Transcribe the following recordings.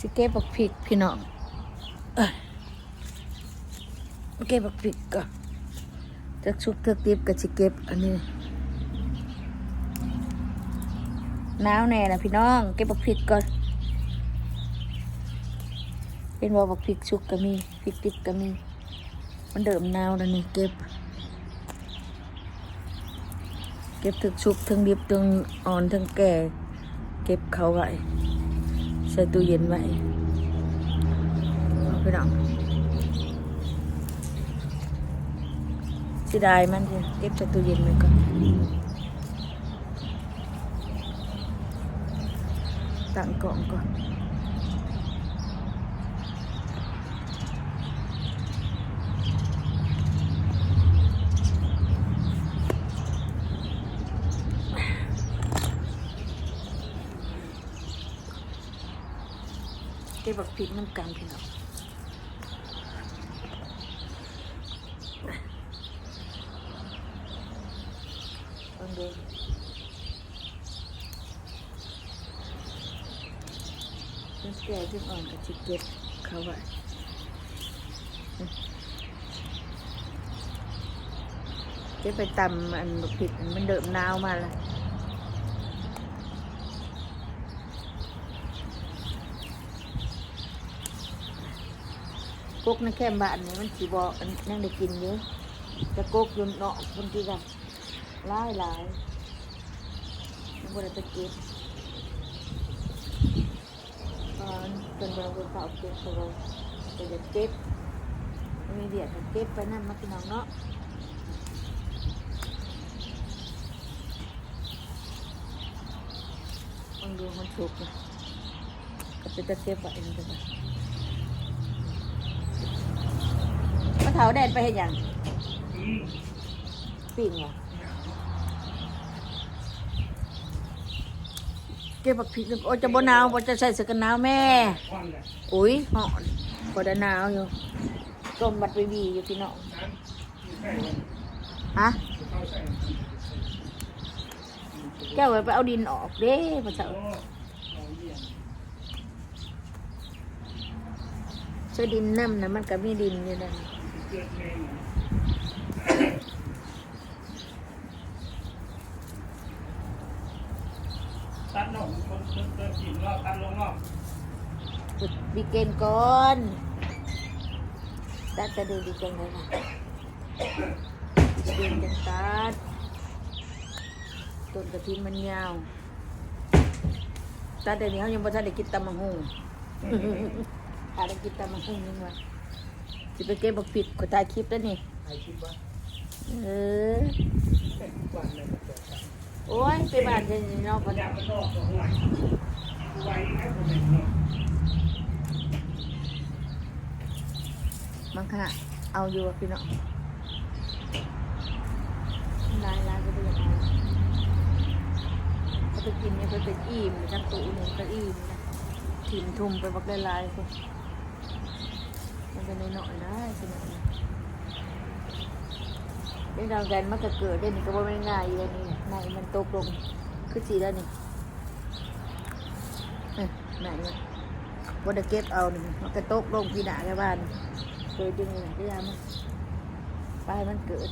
สิเก็บบักพริกพี่น้องเอ้ยเก็บบักพริกก่อนจักชุกเทือกดิบกับสิเก็บอันนี้หนาวแน่นะพี่น้อง เก็บบักพริกก่อนเป็นว่าบักพริกชุกก็มีพริกดิบก็มี มันเดิมหนาวแล้วนี่เก็บ เก็บถึงชุกถึงดิบถึงอ่อนถึงแก่ เก็บเขาไว้ ใส่ตู้เย็นไว้เอาไปดังสิได้มันสิเก็บใส่ตู้เย็นไว้ก่อนตั้งกล่องก่อน เก็บบักพริกน้ำกันพี่น้องลองดูเพิ่งแก่เพิ่อ่อนกับจิเก็บเขาไว้เก็บไปตำอันบักพริกอันมันเดิมนาวมาแล้ว กในแค่บ้านนี่มันสีบอันนั่งได้กินเยอะจะกกยนเนาะคนที่กันหลายหลายมันบ่ได้ไปเก็บตอนเป็นเราไปเฝ้าเก็บเขาเลยแต่จะเก็บไม่เดียดเก็บไปนั่นมาพี่น้องเนาะลองดูมันสุกนะก็เป็นตะเก็บไว้นี่ก็ได้ มะ เถาแดนไปเห็นยังปิ่งเหรอเก็บบักพริกโอ้จะบ่หนาวบ่จะใส่เสื้อกันหนาวแม่อุ้ยหอนบ่ได้หนาวอยู่ต้มบัดไปบีอยู่พี่น้องฮะแก้วไว้ไปเอาดินออกเด้มะเถาใช้ดินน้ำนะมันก็มีดินอยู่นั่น ตัดหน่อยคนเดินเดินกินรอบตัดลงรอบจุดดีเกนก่อนตัดจะดูดีเกนเลยนะดีเกนจังตัดต้นกระถินมันยาวตัดเดี๋ยวนี้เขายังบ่ทันได้กินตำมังหุงถ้าได้กินตำมังหุงยังวะ สิไปเก็บบักผิดก็ถ่ายคลิปแล้วนี่ใครคิดว่าเออเป็นวันเลยมันเกิดขึ้นโอ้ยไปบ้านเจนี่เนาะพออยากมันนอกตัวห่วยไว้ให้คนเห็นเนาะบางขณะเอาอยู่พี่น้องลายลายก็ไปอยังเอาเขาไปกินเนี่ยไปเป็นอิ่มจังตูหนึ่งก็อิ่มนะถิ่มทุ่มไปบักลายลายๆสิมัน เป็นน้อยนะสินะเรื่องราวกันมันก็เกิดได้นี่ก็บ่ไม่ง่ายอยู่แล้วนี่ไหนมันตกลงคือสีแล้วนี่ไหนมันบ่ได้เก็บเอานี่มันก็ตกลงพี่ด่าแค่บ้านเคยดึงหลายเรื่องมันไปมันเกิด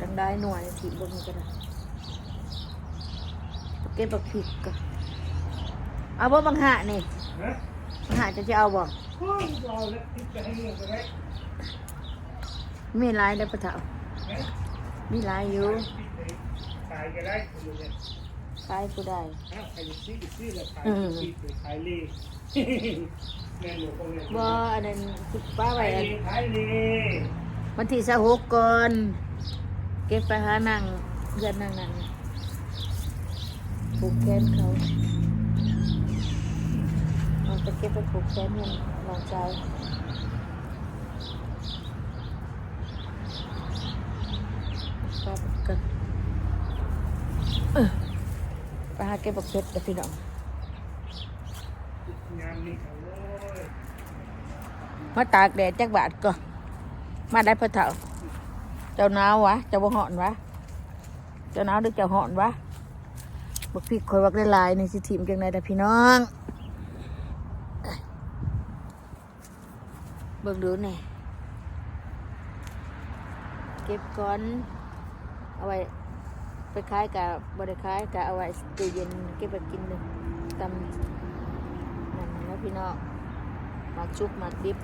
ดังได้หน่วยถีบบนก็ได้เก็บบักผิดก็เอาบ่บางหะนี่ ฮะบาจะจะเอาบ่โอ้ยรอแล้วคิดจะให้เรื่องไปไหมมีหลายได้อปะเถาฮะมีหลายอยู่ขายกันได้ขายผู้ใดอ้าวใครจะซื้อซื้อแล้วขายซื้อขายเลยบ่อันนั้นสิป้าไว้อันขายเลยวันที่สหกก่อนเก็บไปหานั่งเยันนั่งนั่งผูกแขนเขา ไปเก็บไปผูกแขนเงินน้องชายก็กันเออไปหาเก็บบักเพชรกับพี่น้องมาตากแดดจักบาทก่อนมาได้พระเถาเจ้าหนาววะ เจ้าบ่หอนวะ เจ้าหนาวหรือเจ้าหอนวะบักพริกคอยวักได้ลายในสิทีมจังไดแต่พี่น้อง เบิ่งดูแหน่เก็บก่อน เอาไว้ ไปขายกับบริขายกับเอาไว้ตู้เย็นเก็บไปกินหนึ่งตำนั่นนะพี่น้องหมักชุบหมักดิบ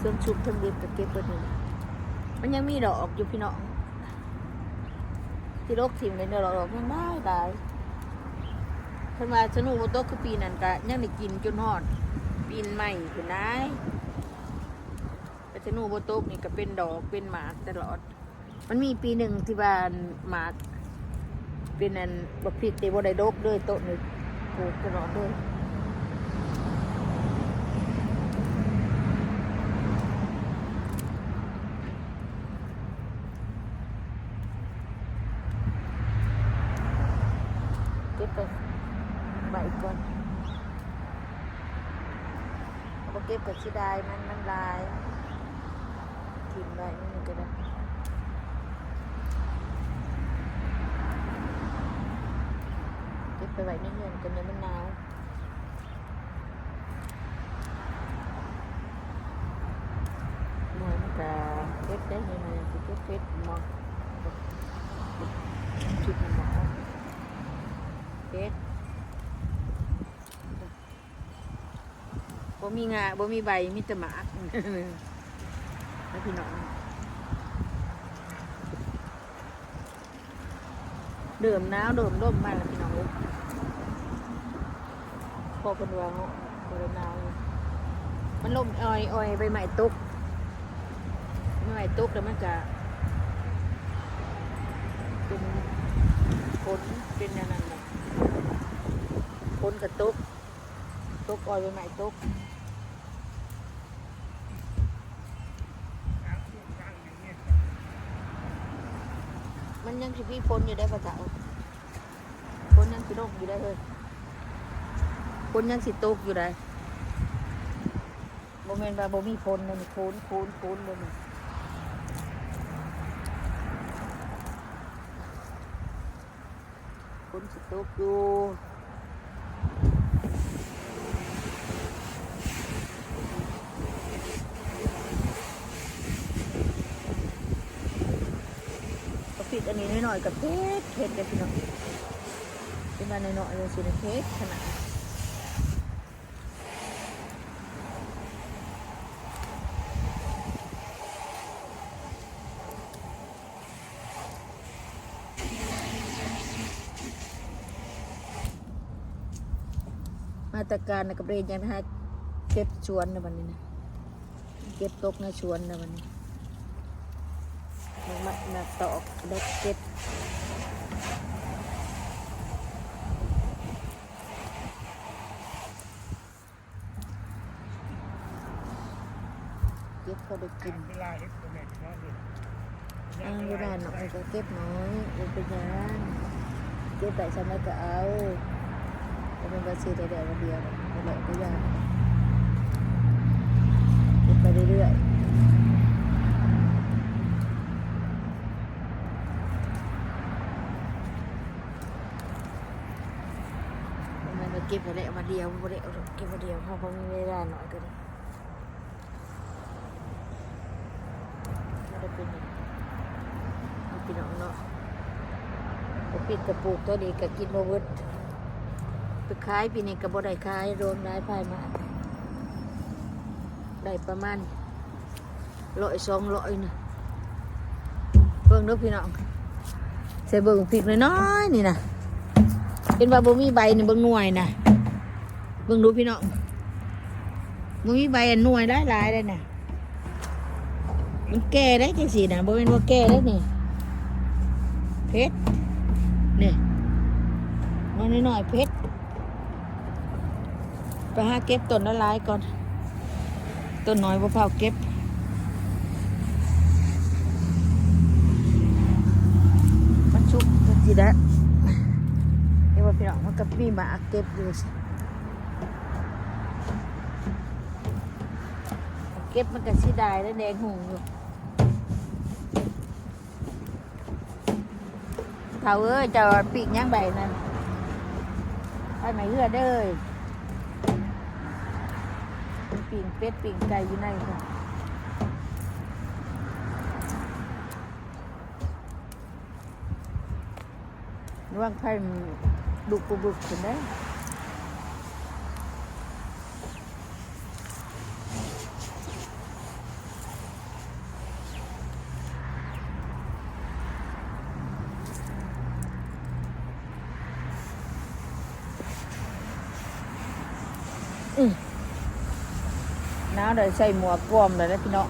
ส่วนชุบทั้งดิบกับเก็บไปหนึ่งมันยังมีดอกอยู่พี่น้องที่โรคทิมเลยเนี่ยดอกยังได้ได้ เพิ่นว่าสนุกโตคือปีนั้นก็ยังได้กินจนฮอดปีนใหม่เพิ่นได้แต่สนุกโตกนี่ก็เป็นดอกเป็นหมากตลอด มันมีปีหนึ่งที่บ้านหมาก เป็นอันบักพริกเตบ่ได้ดกเลยโตะนี่ปลูกตลอดเลยเก็บไป อีก่อนเอาเก็บกับชิดายมันมันลายถิ่มไว้นี่ก็ได้เก็บไปไว้ในเงินกันเนี่ยมันหนาวหน่วยมันจะเก็บได้ยังไงสิเก็บเก็บหมอกชุดหมอกเก็บ บ่มีงาบ่มีใบมีแต่หมากแล้วพี่น้องเดิมหนาวเดิมร่มมาแล้วพี่น้องพอเป็นว่าเขาบริหนามันล่มอ่อยอ่อยใบใหม่ตุกใบใหม่ตุกแล้วมันจะเป็นฝนเป็นอย่างนั้นนะฝนกับตุกตุกอ่อยใบใหม่ตก ยังสิพี่ฝนอยู่ได้ประจ้าฝนยังสิโตกอยู่ได้เลยฝนยังสิตกอยู่ได้โมเมนต์ว่าบ่มีฝนเลยนี่ฝนฝนฝนเลยนี่ฝนสิตกอยู่ อันนี้หน่อยๆกับเพชรเพชรเลยพี่น้องเป็นมาหน่อยๆเลยสินะเพชรขนาดมาตรการในกับเรียนยังนะฮะเก็บชวนในวันนี้นะ เก็บตกในชวนในวันนี้ มันมาตอกเด็กเก็บเก็บก็ได้กินเวลาเอ็กซ์เมต์เขาเห็นอ่าเวลาหน่อยก็เก็บน้อยเป็นเป็นอยางเก็บไปฉันก็เอาแต่เป็นบาซีแต่เดียวเดียวไม่ไหลก็ยากเก็บไปเรื่อยๆมันไปเก็บไปแล้ววันเดียววันเดียวเก็บวันเดียวเพราะเขามีเวลาหน่อยก็ได้ได้เป็นอย่างนี้เอาพี่น้องเนาะก็ปิดกระปุกตัวนี้ก็กินมาเวิดไปขายปีนี้ก็บ่ได้ขายโดนร้ายพายมาได้ประมาณร้อยสองร้อยนะเบิ่งเด้อพี่น้องใส่เบิ่งพริกน้อยๆนี่นะเป็นว่าบ่มีใบนี่เบิ่งหน่วยนะ เบิ่งดูพี่น้องบ่มีใบอันหน่วยหลายๆเลยนะมันแก่ได้จังสีนะบ่เป็นว่าแก่ได้นี่เพชรนี่น้อยน้อยๆเพชรไปหาเก็บต้นละลายก่อนต้นน้อยบ่เผาเก็บมันชุกจังสีได้เดี๋ยว่าพี่น้องมันกับมีหมาเก็บอยู่สิ เก็บมันก็สิได้แล้วแดงหงอยู่เขาเอ้ยจะปีกย่างใบนั่นไปไหมเฮือเด้ยปีงเป็ดปีงไก่อยู่ในค่ะว่างไข่ดุกบุกกันได้าวเดี๋ยวใส่หมวกกวมเลยนะพี่น้อง